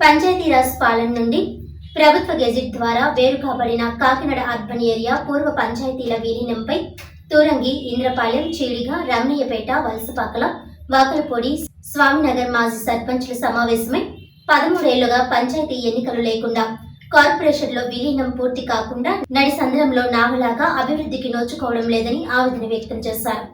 పంచాయతీరాజ్ పాలన నుండి ప్రభుత్వ గెజిట్ ద్వారా వేరు కాబడిన కాకినాడ అర్బన్ ఏరియా పూర్వ పంచాయతీల విలీనంపై తూరంగి ఇంద్రపాలెం చీడిగ రమణీయపేట వలసపాకల వాకలపొడి స్వామినగర్ మాజీ సర్పంచ్ల సమావేశమై పదమూడేళ్ళుగా పంచాయతీ ఎన్నికలు లేకుండా కార్పొరేషన్లో విలీనం పూర్తి కాకుండా నడి సంద్రంలో నావలాగా అభివృద్ధికి నోచుకోవడం లేదని ఆవేదన వ్యక్తం చేశారు.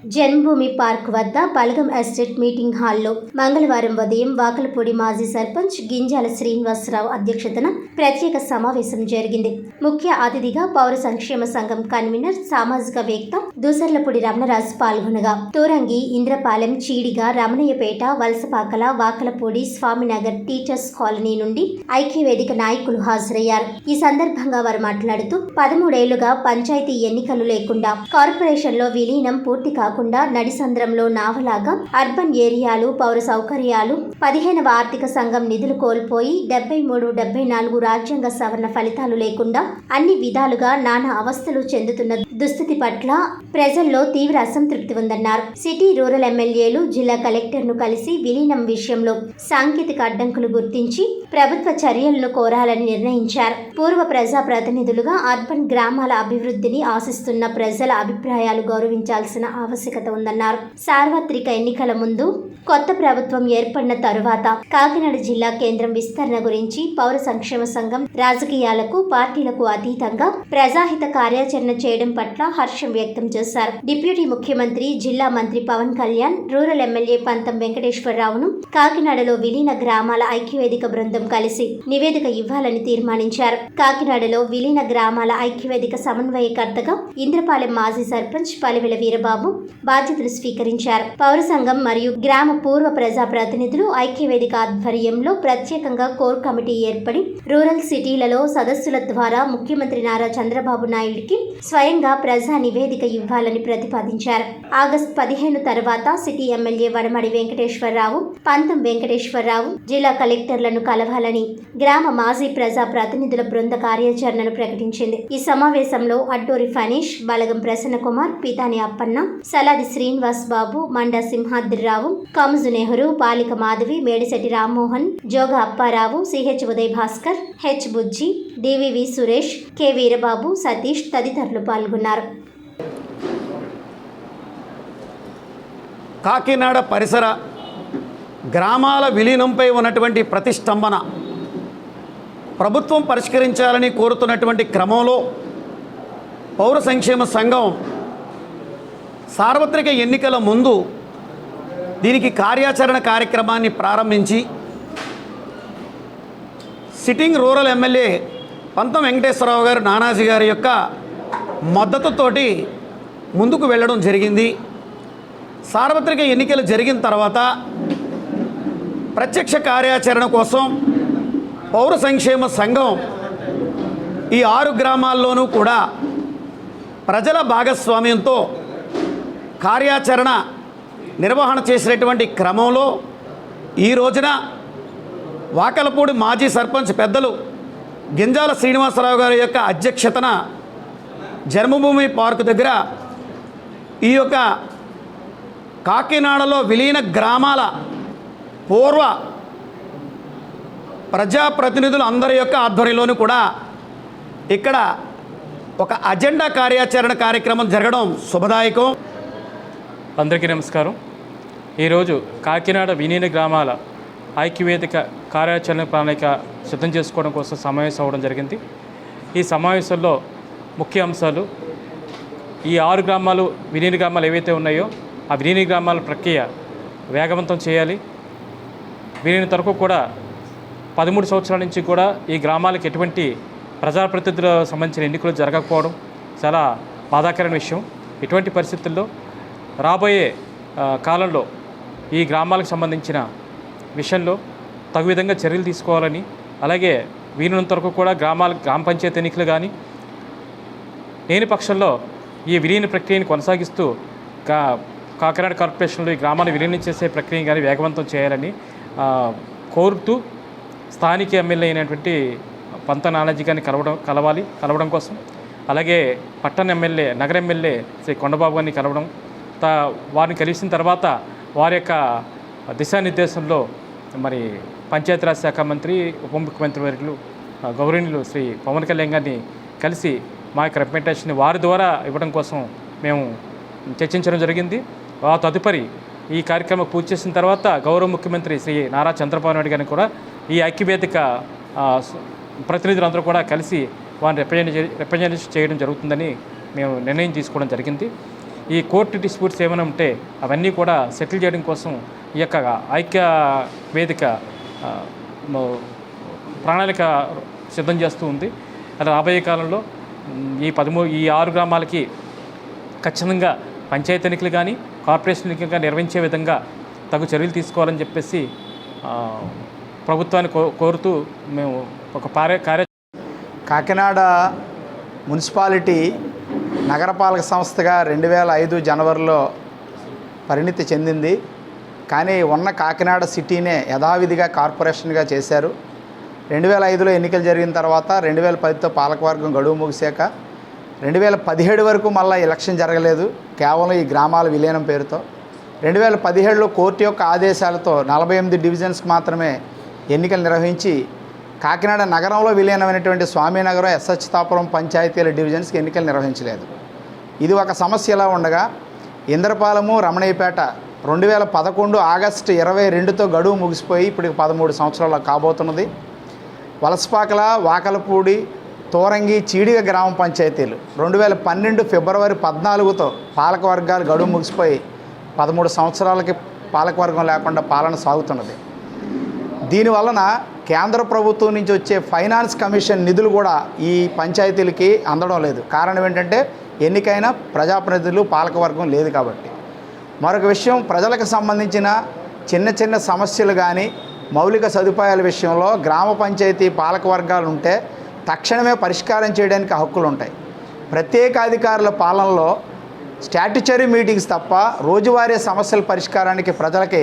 జన్మభూమి పార్క్ వద్ద పలగం ఎస్టేట్ మీటింగ్ హాల్లో మంగళవారం ఉదయం వాకలపూడి మాజీ సర్పంచ్ గింజాల శ్రీనివాసరావు అధ్యక్షతన ప్రత్యేక సమావేశం జరిగింది. ముఖ్య అతిథిగా పౌర సంక్షేమ సంఘం కన్వీనర్ సామాజిక వేత్త దూసర్లపూడి రమణరాజు పాల్గొనగా. తూరంగి ఇంద్రపాలెం చీడిగా రమణయ్యపేట వలసపాకల వాకలపూడి స్వామినగర్ టీచర్స్ కాలనీ నుండి ఐక్యవేదిక నాయకులు హాజరయ్యారు. ఈ సందర్భంగా వారు మాట్లాడుతూ పదమూడేళ్ళుగా పంచాయతీ ఎన్నికలు లేకుండా కార్పొరేషన్లో విలీనం పూర్తి కాకుండా నడిసంద్రంలో నావలాగా అర్బన్ ఏరియాలు పౌర సౌకర్యాలు పదిహేనవ ఆర్థిక సంఘం నిధులు కోల్పోయి డెబ్బై మూడు డెబ్బై నాలుగు రాజ్యాంగ సవరణ ఫలితాలు లేకుండా అన్ని విధాలుగా నానా అవస్థలు చెందుతున్న దుస్థితి పట్ల ప్రజల్లో తీవ్ర అసంతృప్తి ఉందన్నారు. సిటీ రూరల్ ఎమ్మెల్యేలు జిల్లా కలెక్టర్ను కలిసి విలీనం విషయంలో సాంకేతిక అడ్డంకులు గుర్తించి ప్రభుత్వ చర్యలను కోరాలని నిర్ణయించారు. పూర్వ ప్రజా ప్రతినిధులుగా అర్బన్ గ్రామాల అభివృద్ధిని ఆశిస్తున్న ప్రజల అభిప్రాయాలు గౌరవించాల్సిన ఆవశ్యకత ఉందన్నారు. సార్వత్రిక ఎన్నికల ముందు కొత్త ప్రభుత్వం ఏర్పడిన తరువాత కాకినాడ జిల్లా కేంద్రం విస్తరణ గురించి పౌర సంక్షేమ సంఘం రాజకీయాలకు పార్టీలకు అతీతంగా ప్రజాహిత కార్యాచరణ చేయడం పట్ల హర్షం వ్యక్తం చేశారు. డిప్యూటీ ముఖ్యమంత్రి జిల్లా మంత్రి పవన్ కళ్యాణ్ రూరల్ ఎమ్మెల్యే పంతం వెంకటేశ్వరరావును కాకినాడలో విలీన గ్రామాల ఐక్యవేదిక బృందం కలిసి నివేదిక ఇవ్వాలని తీర్మానించారు. కాకినాడలో విలీన గ్రామాల ఐక్యవేదిక సమన్వయకర్తగా ఇంద్రపాలెం మాజీ సర్పంచ్ పలివెల వీరబాబు బాధ్యతలు స్వీకరించారు. పౌర సంఘం మరియు గ్రామ పూర్వ ప్రజా ప్రతినిధులు ఐక్యవేదిక ఆధ్వర్యంలో ప్రత్యేకంగా కోర్ కమిటీ ఏర్పడి రూరల్ సిటీలలో సదస్సుల ద్వారా ముఖ్యమంత్రి నారా చంద్రబాబు నాయుడికి స్వయంగా ప్రజా నివేదిక ఇవ్వాలని ప్రతిపాదించారు. ఆగస్టు పదిహేను తర్వాత సిటీ ఎమ్మెల్యే వడమడి వెంకటేశ్వరరావు పంతం వెంకటేశ్వరరావు జిల్లా కలెక్టర్లను కలవాలని గ్రామ మాజీ ప్రజా ప్రతినిధుల బృంద కార్యాచరణను ప్రకటించింది. ఈ సమావేశంలో అడ్డూరి ఫనీష్ బలగం ప్రసన్న కుమార్ పీతాని అప్పన్న సలాది శ్రీనివాస్ బాబు Manda Simhadrirao Kamuju Nehru Balika Madhavi Medisetti Rammohan Joga Apparao CH Uday Bhaskar H Bujji DVV Suresh K Veerababu Satish తదితరులు పాల్గొన్నారు. కాకినాడ పరిసర గ్రామాల విలీనంపై ఉన్నటువంటి ప్రతిష్టంభన ప్రభుత్వం పరిష్కరించాలని కోరుతున్నటువంటి క్రమంలో పౌర సంక్షేమ సంఘం సార్వత్రిక ఎన్నికల ముందు దీనికి కార్యాచరణ కార్యక్రమాన్ని ప్రారంభించి సిట్టింగ్ రూరల్ ఎమ్మెల్యే పంతం వెంకటేశ్వరరావు గారు నానాజీ గారి యొక్క మద్దతుతోటి ముందుకు వెళ్ళడం జరిగింది. సార్వత్రిక ఎన్నికలు జరిగిన తర్వాత ప్రత్యక్ష కార్యాచరణ కోసం పౌర సంక్షేమ సంఘం ఈ ఆరు గ్రామాల్లోనూ కూడా ప్రజల భాగస్వామ్యంతో కార్యాచరణ నిర్వహణ చేసినటువంటి క్రమంలో ఈ రోజున వాకలపూడి మాజీ సర్పంచ్ పెద్దలు గింజాల శ్రీనివాసరావు గారి యొక్క అధ్యక్షతన జన్మభూమి పార్కు దగ్గర ఈ యొక్క కాకినాడలో విలీన గ్రామాల పూర్వ ప్రజాప్రతినిధులు అందరి యొక్క ఆధ్వర్యంలోనూ కూడా ఇక్కడ ఒక అజెండా కార్యాచరణ కార్యక్రమం జరగడం శుభదాయకం. అందరికీ నమస్కారం. ఈరోజు కాకినాడ విలీన గ్రామాల ఐక్యవేదిక కార్యాచరణ ప్రణాళిక సిద్ధం చేసుకోవడం కోసం సమావేశం అవ్వడం జరిగింది. ఈ సమావేశంలో ముఖ్య అంశాలు ఈ ఆరు గ్రామాలు విలీన గ్రామాలు ఏవైతే ఉన్నాయో ఆ విలీన గ్రామాల ప్రక్రియ వేగవంతం చేయాలి. విలీన తరకు కూడా పదమూడు సంవత్సరాల నుంచి కూడా ఈ గ్రామాలకు ఎటువంటి ప్రజాప్రతినిధులకు సంబంధించిన ఎన్నికలు జరగకపోవడం చాలా బాధాకరమైన విషయం. ఇటువంటి పరిస్థితుల్లో రాబోయే కాలంలో ఈ గ్రామాలకు సంబంధించిన విషయంలో తగు విధంగా చర్యలు తీసుకోవాలని అలాగే వీరినంత వరకు కూడా గ్రామాల గ్రామ పంచాయతీ ఎన్నికలు కానీ లేని పక్షంలో ఈ విలీన ప్రక్రియను కొనసాగిస్తూ కా కాకినాడ కార్పొరేషన్లో ఈ గ్రామాన్ని విలీనం చేసే ప్రక్రియ కానీ వేగవంతం చేయాలని కోరుతూ స్థానిక ఎమ్మెల్యే అయినటువంటి పంత నానాజీ గారిని కలవడం కలవాలి కలవడం కోసం. అలాగే పట్టణ ఎమ్మెల్యే నగర ఎమ్మెల్యే శ్రీ కొండబాబు గారిని కలవడం త వారిని కలిసిన తర్వాత వారి యొక్క దిశానిర్దేశంలో మరి పంచాయతీరాజ్ శాఖ మంత్రి ఉప ముఖ్యమంత్రి వర్యులు ఆ, గౌరవనీయులు శ్రీ పవన్ కళ్యాణ్ గారిని కలిసి మా యొక్క రిప్రజెంటేషన్ వారి ద్వారా ఇవ్వడం కోసం మేము చర్చించడం జరిగింది. ఆ తదుపరి ఈ కార్యక్రమం పూర్తి చేసిన తర్వాత గౌరవ ముఖ్యమంత్రి శ్రీ నారా చంద్రబాబు నాయుడు గారిని కూడా ఈ ఐక్యవేదిక ప్రతినిధులందరూ కూడా కలిసి వారిని రిప్రజెంట్ చే- రిప్రజెంటేషన్ చేయడం జరుగుతుందని మేము నిర్ణయం తీసుకోవడం జరిగింది. ఈ కోర్టు డిస్ప్యూట్స్ ఏమైనా ఉంటే అవన్నీ కూడా సెటిల్ చేయడం కోసం ఈ యొక్క ఐక్య వేదిక ప్రణాళిక సిద్ధం చేస్తూ ఉంది. అది రాబోయే కాలంలో ఈ పదమూ ఈ ఆరు గ్రామాలకి ఖచ్చితంగా పంచాయతీ ఎన్నికలు కానీ కార్పొరేషన్ ఎన్నికలు కానీ నిర్వహించే విధంగా తగు చర్యలు తీసుకోవాలని చెప్పేసి ప్రభుత్వాన్ని కో కోరుతూ మేము ఒక కార్య కార్య కాకినాడ మున్సిపాలిటీ నగరపాలక సంస్థగా రెండు వేల ఐదు జనవరిలో పరిణితి చెందింది. కానీ ఉన్న కాకినాడ సిటీనే యథావిధిగా కార్పొరేషన్గా చేశారు. రెండు వేల ఐదులో ఎన్నికలు జరిగిన తర్వాత రెండు వేల పదితో పాలకవర్గం గడువు ముగిశాక రెండు వేల పదిహేడు వరకు మళ్ళీ ఎలక్షన్ జరగలేదు. కేవలం ఈ గ్రామాల విలీనం పేరుతో. రెండు వేల పదిహేడులో కోర్టు యొక్క ఆదేశాలతో నలభై ఎనిమిది డివిజన్స్కి మాత్రమే ఎన్నికలు నిర్వహించి కాకినాడ నగరంలో విలీనమైనటువంటి స్వామినగరం ఎస్హెచ్తాపురం పంచాయతీల డివిజన్స్కి ఎన్నికలు నిర్వహించలేదు. ఇది ఒక సమస్య ఇలా ఉండగా ఇంద్రపాలెము రమణయ్యపేట రెండు వేల పదకొండు ఆగస్టు ఇరవై రెండుతో గడువు ముగిసిపోయి ఇప్పటికి పదమూడు సంవత్సరాలు కాబోతున్నది. వలసపాకల వాకలపూడి తోరంగి చీడిగ గ్రామ పంచాయతీలు. రెండు వేల పన్నెండు ఫిబ్రవరి పద్నాలుగుతో పాలకవర్గాలు గడువు ముగిసిపోయి పదమూడు సంవత్సరాలకి పాలకవర్గం లేకుండా పాలన సాగుతున్నది. దీనివలన కేంద్ర ప్రభుత్వం నుంచి వచ్చే ఫైనాన్స్ కమిషన్ నిధులు కూడా ఈ పంచాయతీలకి అందడం లేదు. కారణం ఏంటంటే ఎన్నికైన ప్రజాప్రతినిధులు పాలకవర్గం లేదు కాబట్టి. మరొక విషయం ప్రజలకు సంబంధించిన చిన్న చిన్న సమస్యలు కానీ మౌలిక సదుపాయాల విషయంలో గ్రామ పంచాయతీ పాలక వర్గాలు ఉంటే తక్షణమే పరిష్కారం చేయడానికి హక్కులు ఉంటాయి ప్రత్యేక అధికారుల పాలనలో స్టాట్యుచరీ మీటింగ్స్ తప్ప రోజువారీ సమస్యల పరిష్కారానికి ప్రజలకి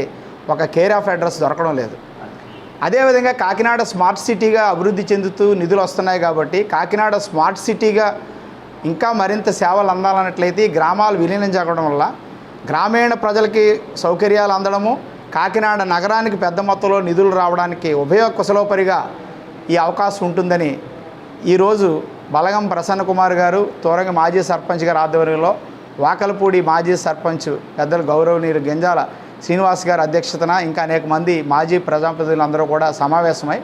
ఒక కేర్ ఆఫ్ అడ్రస్ దొరకడం లేదు. అదేవిధంగా కాకినాడ స్మార్ట్ సిటీగా అభివృద్ధి చెందుతూ నిధులు వస్తున్నాయి కాబట్టి కాకినాడ స్మార్ట్ సిటీగా ఇంకా మరింత సేవలు అందాలన్నట్లయితే గ్రామాలు విలీనం జరగడం వల్ల గ్రామీణ ప్రజలకి సౌకర్యాలు అందడము కాకినాడ నగరానికి పెద్ద మొత్తంలో నిధులు రావడానికి ఉభయ కుశలోపరిగా ఈ అవకాశం ఉంటుందని ఈరోజు బలగం ప్రసన్న కుమార్ గారు తోరంగ మాజీ సర్పంచ్ గారి ఆధ్వర్యంలో వాకలపూడి మాజీ సర్పంచ్ పెద్దలు గౌరవనీయులు గింజాల శ్రీనివాస్ గారి అధ్యక్షతన ఇంకా అనేక మంది మాజీ ప్రజాప్రతినిధులందరూ కూడా సమావేశమై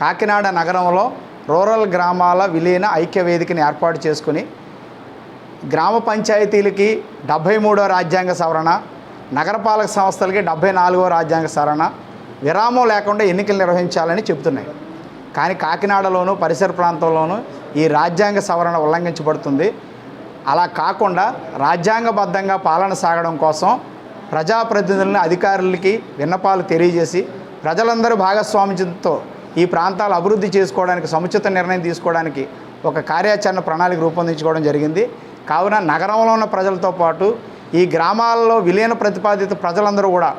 కాకినాడ నగరంలో రూరల్ గ్రామాల విలీన ఐక్య వేదికని ఏర్పాటు చేసుకుని గ్రామ పంచాయతీలకి డెబ్భై మూడో రాజ్యాంగ సవరణ నగరపాలక సంస్థలకి డెబ్బై నాలుగో రాజ్యాంగ సవరణ విరామం లేకుండా ఎన్నికలు నిర్వహించాలని చెబుతున్నాయి. కానీ కాకినాడలోను పరిసర ప్రాంతంలోనూ ఈ రాజ్యాంగ సవరణ ఉల్లంఘించబడుతుంది. అలా కాకుండా రాజ్యాంగబద్ధంగా పాలన సాగడం కోసం ప్రజాప్రతినిధులను అధికారులకి విన్నపాలు తెలియజేసి ప్రజలందరూ భాగస్వామ్యంతో ఈ ప్రాంతాలు అభివృద్ధి చేసుకోవడానికి సముచిత నిర్ణయం తీసుకోవడానికి ఒక కార్యాచరణ ప్రణాళిక రూపొందించుకోవడం జరిగింది. కావున నగరంలో ఉన్న ప్రజలతో పాటు ఈ గ్రామాలలో విలీన ప్రతిపాదిత ప్రజలందరూ కూడా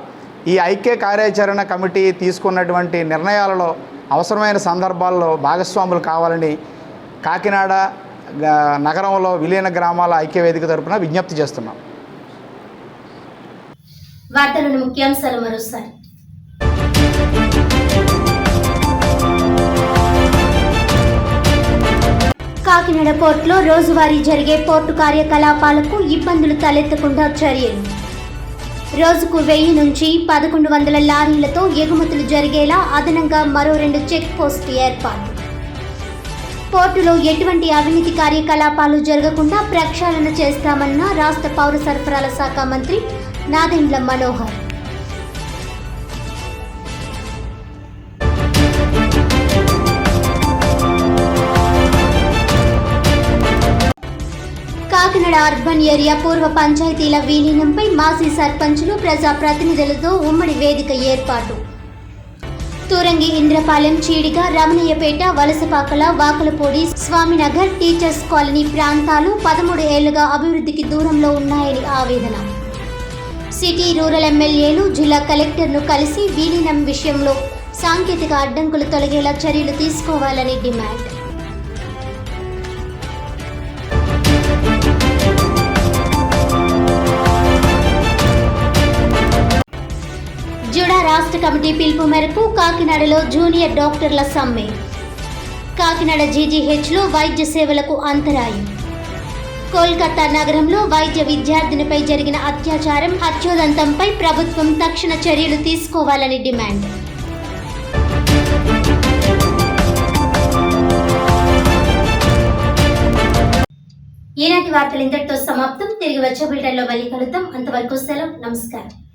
ఈ ఐక్య కార్యాచరణ కమిటీ తీసుకున్నటువంటి నిర్ణయాలలో అవసరమైన సందర్భాల్లో భాగస్వాములు కావాలని కాకినాడ నగరంలో విలీన గ్రామాల ఐక్యవేదిక తరపున విజ్ఞప్తి చేస్తున్నాం. వార్తలను ముఖ్యాంశాలు మరోసారి. కాకినాడ పోర్టులో రోజువారీ జరిగే పోర్టు కార్యకలాపాలకు ఇబ్బందులు తలెత్తకుండా చర్యలు. రోజుకు వెయ్యి నుంచి పదకొండు వందల లారీలతో ఎగుమతులు జరిగేలా అదనంగా మరో రెండు చెక్ పోస్ట్ ఏర్పాటు. పోర్టులో ఎటువంటి అవినీతి కార్యకలాపాలు జరగకుండా ప్రక్షాళన చేస్తామన్న రాష్ట్ర పౌర సరఫరాల శాఖ మంత్రి నాదెండ్ల మనోహర్. కాకినాడ అర్బన్ ఏరియా పూర్వ పంచాయతీల విలీనంపై మాజీ సర్పంచులు ప్రజా ప్రతినిధులతో ఉమ్మడి వేదిక ఏర్పాటు. తూరంగి ఇంద్రపాలెం చీడిగ రమణయ్యపేట వలసపాకల వాకలపూడి స్వామినగర్ టీచర్స్ కాలనీ ప్రాంతాలు పదమూడు ఏళ్ళుగా అభివృద్ధికి దూరంలో ఉన్నాయని ఆవేదన. సిటీ రూరల్ ఎమ్మెల్యేలు జిల్లా కలెక్టర్ను కలిసి విలీనం విషయంలో సాంకేతిక అడ్డంకులు తొలగేలా చర్యలు తీసుకోవాలని డిమాండ్. జుడార రాష్ట్ర కమిటీ పిలుపు మేరకు కాకినాడలో జూనియర్ డాక్టర్ల సమ్మె. కాకినాడ జీజీహెచ్లో వైద్య సేవలకు అంతరాయం. కోల్కతా నగరంలో వైద్య విద్యార్థినిపై జరిగిన అత్యాచారం హత్యోదంతంపై ప్రభుత్వం తక్షణ చర్యలు తీసుకోవాలని డిమాండ్. ఈనాటి వార్తలు ఇంతటితో సమాప్తం. తిరిగి వచ్చే బులెటిన్లో మళ్ళీ కలుద్దాం. అంతవరకు సెలవు. నమస్కారం.